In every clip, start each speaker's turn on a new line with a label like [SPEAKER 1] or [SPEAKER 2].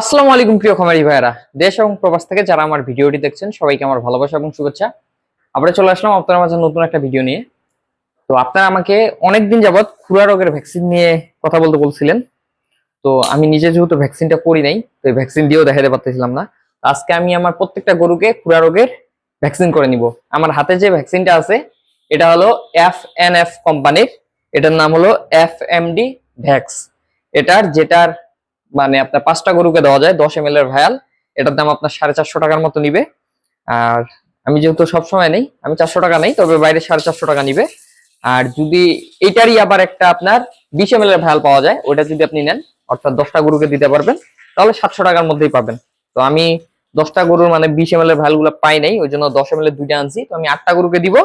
[SPEAKER 1] আসসালামু আলাইকুম প্রিয় খামারি ভাইয়েরা। দেশ এবং প্রবাস থেকে যারা আমার ভিডিওটি দেখছেন, সবাইকে আমার ভালোবাসা এবং শুভেচ্ছা। আমরা চলে আসলাম আপনার মাঝে নতুন একটা ভিডিও নিয়ে। তো আপনারা আমাকে অনেকদিন যাবৎ খুরা রোগের ভ্যাকসিন নিয়ে কথা বলতে বলছিলেন। তো আমি নিজে যেহেতু ভ্যাকসিনটা করি নাই, তো ভ্যাকসিন দিয়েও দেখাতে পারতেছিলাম না। আজকে আমি আমার প্রত্যেকটা গরুকে খুরা রোগের ভ্যাকসিন করে নিব। আমার হাতে যে ভ্যাকসিনটা আছে, এটা হলো এফ এন এফ কোম্পানির, এটার নাম হলো এফ এম ডি ভ্যাক্স। এটার যেটার মানে আপনার পাঁচটা গরুকে দেওয়া যায়, দশ এম এর ভায়াল। এটার দাম আপনার সাড়ে চারশো টাকার মতো নিবে। আর আমি যেহেতু সবসময় নেই, আমি চারশো টাকা নেই, তবে বাইরে সাড়ে চারশো টাকা নিবে। আর যদি এটারই আবার একটা আপনার বিশ এম এর ভায়াল পাওয়া যায় ওটা যদি আপনি নেন, অর্থাৎ দশটা গরুকে দিতে পারবেন, তাহলে সাতশো টাকার মধ্যেই পাবেন। তো আমি দশটা গরুর মানে বিশ এম এল এর ভায়ালগুলো পাই নাই, ওই জন্য দশ এম এল এর দুইটা আনছি। তো আমি আটটা গরুকে দিব,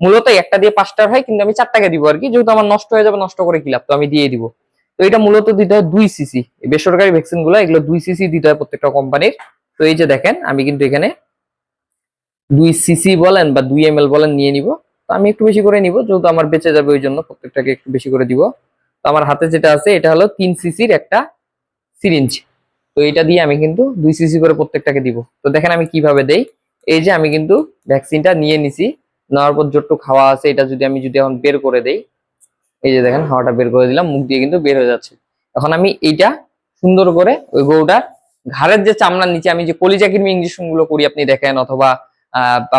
[SPEAKER 1] মূলত একটা দিয়ে পাঁচটার হয়, কিন্তু আমি চারটাকে দিব আর কি। যেহেতু আমার নষ্ট হয়ে যাবে, নষ্ট করে কি লাভ? তো আমি দিয়ে দিব। তো এটা মূলত দিতে হয় দুই সিসি বেসরকারি ভ্যাকসিনগুলো এগুলো দুই সিসি দিতে হয় প্রত্যেকটা কোম্পানির তো এই যে দেখেন, আমি কিন্তু এখানে দুই সিসি বলেন বা দুই এম বলেন নিয়ে নিব। তো আমি একটু বেশি করে নিব, যেহেতু আমার বেঁচে যাবে ওই জন্য প্রত্যেকটাকে একটু বেশি করে দিব। তো আমার হাতে যেটা আছে, এটা হলো তিন সিসির একটা সিরিঞ্জ তো এটা দিয়ে আমি কিন্তু দুই সিসি করে প্রত্যেকটাকে দিব। তো দেখেন আমি কীভাবে দেই। এই যে আমি কিন্তু ভ্যাকসিনটা নিয়ে নিছি, নেওয়ার পর যতটুকু খাওয়া আছে, এটা যদি আমি যদি এখন বের করে দেই এই যে দেখেন হাওয়াটা বের করে দিলাম, মুখ দিয়ে কিন্তু বের হয়ে যাচ্ছে। এখন আমি এইটা সুন্দর করে ওই গরুটার ঘাড়ের যে চামড়ার নিচে আমি যে কলিজা কৃমি ইঞ্জেকশনগুলো করি, আপনি দেখেন, অথবা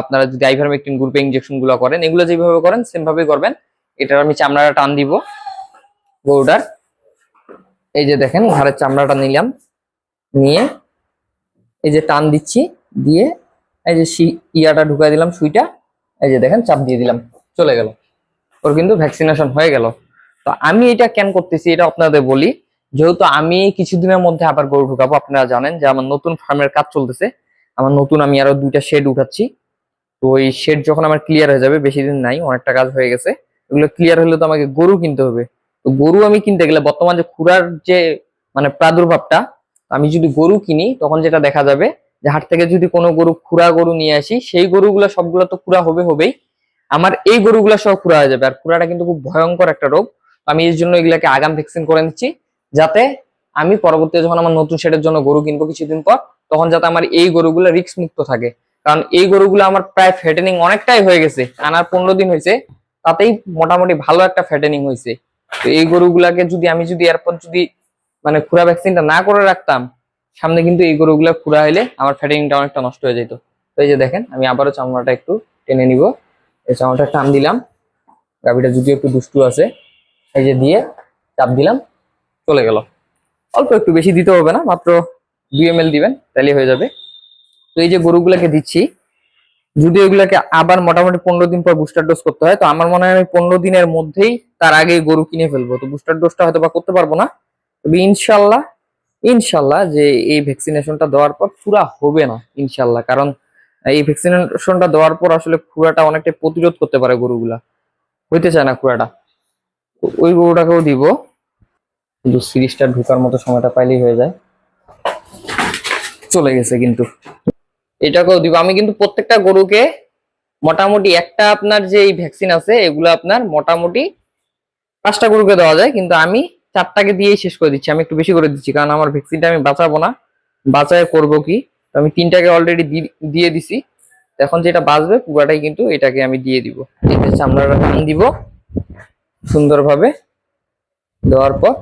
[SPEAKER 1] আপনারা যদি আইভারমেকটিন গ্রুপে ইঞ্জেকশনগুলো করেন, এগুলো যেভাবে করেন সেম ভাবে করবেন। এটার আমি চামড়াটা টান দিব গরুটার। এই যে দেখেন, ঘাড়ের চামড়াটা নিলাম, নিয়ে এই যে টান দিচ্ছি, দিয়ে এই যে ইয়াটা ঢুকাই দিলাম সুইটা। এই যে দেখেন, চাপ দিয়ে দিলাম, চলে গেল। ওর কিন্তু ভ্যাকসিনেশন হয়ে গেল। তো আমি এটা কেন করতেছি এটা আপনাদের বলি। যেহেতু আমি কিছুদিনের মধ্যে আবার গরু ঢুকাবো, আপনারা জানেন যে আমার নতুন ফার্মের কাজ চলতেছে। আমার নতুন আমি আরও দুইটা শেড উঠাচ্ছি। তো ওই শেড যখন আমার ক্লিয়ার হয়ে যাবে, বেশি দিন নাই, অনেকটা কাজ হয়ে গেছে। এগুলো ক্লিয়ার হলে তো আমাকে গরু কিনতে হবে। তো গরু আমি কিনতে গেলে বর্তমান যে খুরার যে মানে প্রাদুর্ভাবটা, আমি যদি গরু কিনি, তখন যেটা দেখা যাবে যে হাট থেকে যদি কোনো গরু, খুরা গরু নিয়ে আসি, সেই গরুগুলো সবগুলো তো খুরা হবে হবেই। আমার এই গরুগুলা সব খুঁড়া হয়ে যাবে। আর খুঁড়াটা কিন্তু খুব ভয়ঙ্কর একটা রোগ। আমি এর জন্য এগুলাকে আগাম ভ্যাকসিন করে নিচ্ছি, যাতে আমি পরবর্তীতে যখন আমার নতুন শেডের জন্য গরু কিনবো কিছুদিন পর, তখন যাতে আমার এই গরুগুলো রিক্স মুক্ত থাকে। কারণ এই গরুগুলো আমার প্রায় ফ্যাটেনিং অনেকটাই হয়ে গেছে। আনার পনেরো দিন হয়েছে, তাতেই মোটামুটি ভালো একটা ফ্যাটেনিং হয়েছে। তো এই গরুগুলাকে যদি আমি যদি এরপর যদি মানে খুরা ভ্যাকসিনটা না করে রাখতাম, সামনে কিন্তু এই গরুগুলা খুরা হইলে আমার ফ্যাটেনিংটা অনেকটা নষ্ট হয়ে যেত। তো এই যে দেখেন, আমি আবারও চামড়াটা একটু টেনে নিব। এই চামড়াটা টান দিলাম। গাভিটা যদিও একটু দুষ্টু আছে, এই যে দিয়ে চাপ দিলাম, চলে গেল। অল্প একটু বেশি দিতে হবে না, মাত্র দুই এম দিবেন তাহলে হয়ে যাবে। তো এই যে গরুগুলাকে দিচ্ছি যদি এগুলাকে আবার মোটামুটি পনেরো দিন পর বুস্টার ডোজ করতে হয়, তো আমার মনে হয় আমি পনেরো দিনের মধ্যেই তার আগে গরু কিনে ফেলব। তো বুস্টার ডোজটা হয়তো বা করতে পারব না। তবে ইনশাল্লাহ ইনশাল্লাহ যে এই ভ্যাকসিনেশনটা দেওয়ার পর পুরা হবে না, ইনশাল্লাহ। কারণ এই ভ্যাকসিনেশনটা দেওয়ার পর আসলে খুঁড়াটা অনেকটা প্রতিরোধ করতে পারে গরুগুলা। হইতে চায় না খুঁড়াটা। ওই গরুটাকেও দিব। কিন্তু সিরিজটা ঢুকার মতো সময়টা পাইলেই হয়ে যায়। চলে গেছে কিন্তু। এটাকেও দিব। আমি কিন্তু প্রত্যেকটা গরুকে মোটামুটি একটা আপনার যে এই ভ্যাকসিন আছে, এগুলো আপনার মোটামুটি পাঁচটা গরুকে দেওয়া যায়। কিন্তু আমি চারটাকে দিয়েই শেষ করে দিচ্ছি। আমি একটু বেশি করে দিচ্ছি। কারণ আমার ভ্যাকসিনটা আমি বাঁচাবো না। বাঁচায় করব কি? তো আমি তিনটাকে অলরেডি দিয়ে দিছি। এখন যেটা বাঁচবে, পুরাটাই কিন্তু এটাকে আমি দিয়ে দিব। যে চামড়াটা টান দিব সুন্দরভাবে। দেওয়ার পর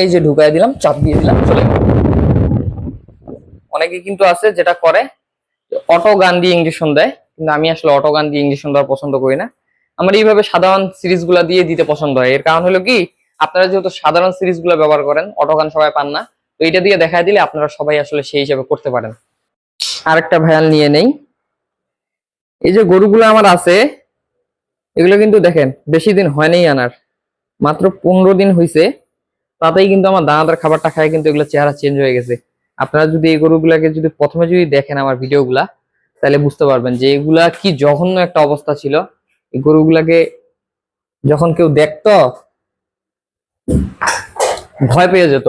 [SPEAKER 1] এই যে ঢুকাই দিলাম, চাপ দিয়ে দিলাম, চলে অনেকে কিন্তু আছে যেটা করে অটো গান দিয়ে ইঞ্জেকশন দেয়, কিন্তু আমি আসলে অটো গান দিয়ে ইঞ্জেকশন দেওয়া পছন্দ করি না। আমার এইভাবে সাধারণ সিরিজগুলা দিয়ে দিতে পছন্দ হয়। এর কারণ হলো কি, আপনারা যেহেতু সাধারণ সিরিজগুলা ব্যবহার করেন অটো গান সবাই পান না। তো এটা দিয়ে দেখা দিলে আপনারা সবাই আসলে সেই হিসাবে করতে পারেন। আরেকটা ভায়াল নিয়ে নেই। এই যে গরুগুলো আমার আছে, এগুলো কিন্তু দেখেন, বেশি দিন হয়নি আনার। মাত্র পনেরো দিন হয়েছে তাতেই কিন্তু আমার দানাদার খাবারটা খায় কিন্তু এগুলো চেহারা চেঞ্জ হয়ে গেছে। আপনারা যদি এই গরুগুলাকে যদি প্রথমে যদি দেখেন আমার ভিডিওগুলা, তাহলে বুঝতে পারবেন যে এগুলা কি জঘন্য একটা অবস্থা ছিল। এই গরুগুলাকে যখন কেউ দেখতো, ভয় পেয়ে যেত।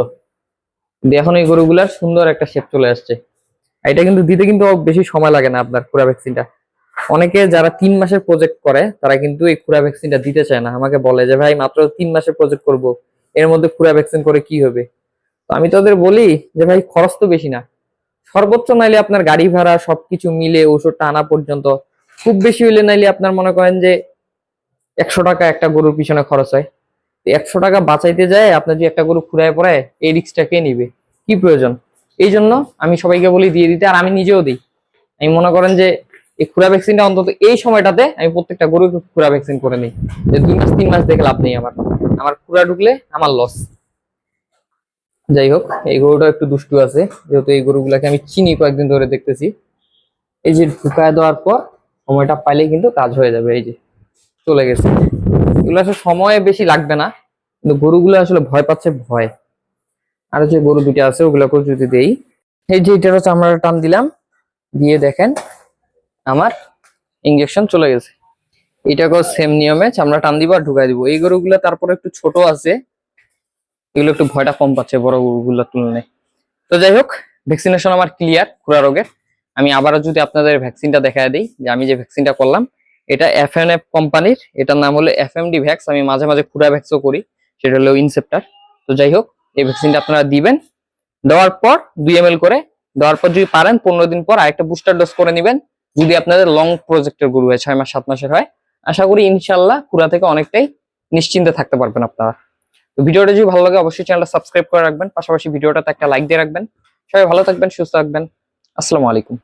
[SPEAKER 1] এখন এই গরুগুলার সুন্দর একটা শেপ চলে আসছে। এটা কিন্তু দিতে কিন্তু বেশি সময় লাগে না আপনার খুরা ভ্যাকসিনটা অনেকে যারা তিন মাসের প্রজেক্ট করে, তারা কিন্তু এই খুরা ভ্যাকসিনটা দিতে চায় না। আমাকে বলে যে, ভাই, মাত্র তিন মাসের প্রজেক্ট করব। এর মধ্যে খুরা ভ্যাকসিন করে কি হবে? তো আমি তোদের বলি যে, ভাই, খরচ তো বেশি না। সর্বোচ্চ নাইলে আপনার গাড়ি ভাড়া, সবকিছু মিলে ওষুধটা আনা পর্যন্ত। খুব বেশি হইলে নাইলে আপনার মনে করেন যে, একশো টাকা একটা গরুর পিছনে খরচ হয়। একশো টাকা বাঁচাইতে যায়, আপনার যদি একটা গরু খুঁড়ায় পড়ায়, এই রিক্সটা কে নিবে? কি প্রয়োজন? এই জন্য আমি সবাইকে বলি, দিয়ে দিতে, আর আমি নিজেও দিই। আমি মনে করেন যে, এই খুরা ভ্যাকসিনটা অন্তত এই সময়টাতে আমি প্রত্যেকটা গরুকে খুরা ভ্যাকসিন করে নিই। দুই মাস, তিন মাস দেখে লাভ নেই আমার। আমার খুরা ঢুকলে আমার লস যাই হোক, এই গরুটা একটু দুষ্টু আছে। যেহেতু এই গরুগুলাকে আমি চিনি কয়েকদিন ধরে দেখতেছি। এই যে ঢুকায় দেওয়ার পর, সময়টা পাইলে কিন্তু কাজ হয়ে যাবে। এই যে, চলে গেছে। এগুলো আসলে সময় বেশি লাগবে না, কিন্তু গরুগুলো আসলে ভয় পাচ্ছে, ভয়। আর যে গরু দুটো আছে, ওগুলোকেও যদি দেই। এই যে এটারও চামড়াটা টান দিলাম, দিয়ে দেখেন আমার ইঞ্জেকশন চলে গেছে। এটাকেও সেম নিয়মে চামড়া টান দিব আর ঢুকাই দিব। এই গরুগুলো তারপরে একটু ছোট আছে, এগুলো একটু ভয়টা কম পাচ্ছে বড় গরুগুলোর তুলনায়। তো যাই হোক ভ্যাকসিনেশন আমার ক্লিয়ার খুরা রোগের। আমি আবারও যদি আপনাদের ভ্যাকসিনটা দেখায় দিই, যে আমি যে ভ্যাকসিনটা করলাম এটা এফ এন এফ কোম্পানির এটার নাম হলো এফ এম ডি ভ্যাক্স আমি মাঝে মাঝে খুরা ভ্যাক্সও করি, সেটা হলো ইনসেপ্টার তো যাই হোক, এই ভ্যাকসিনটা আপনারা দিবেন। দেওয়ার পর দুই এম করে, দেওয়ার পর যদি পারেন, পনেরো দিন পর আরেকটা বুস্টার ডোজ করে নেবেন। যদি আপনাদের লং প্রজেক্টের গরু হয়, ছয় মাস, সাত মাসের হয়, আশা করি ইনশাল্লাহ খুরা থেকে অনেকটাই নিশ্চিন্তে থাকতে পারবেন আপনারা। তো ভিডিওটা যদি ভালো লাগে, অবশ্যই চ্যানেলটা সাবস্ক্রাইব করে রাখবেন। পাশাপাশি ভিডিওটাতে একটা লাইক দিয়ে রাখবেন। সবাই ভালো থাকবেন, সুস্থ থাকবেন। আসসালামু আলাইকুম।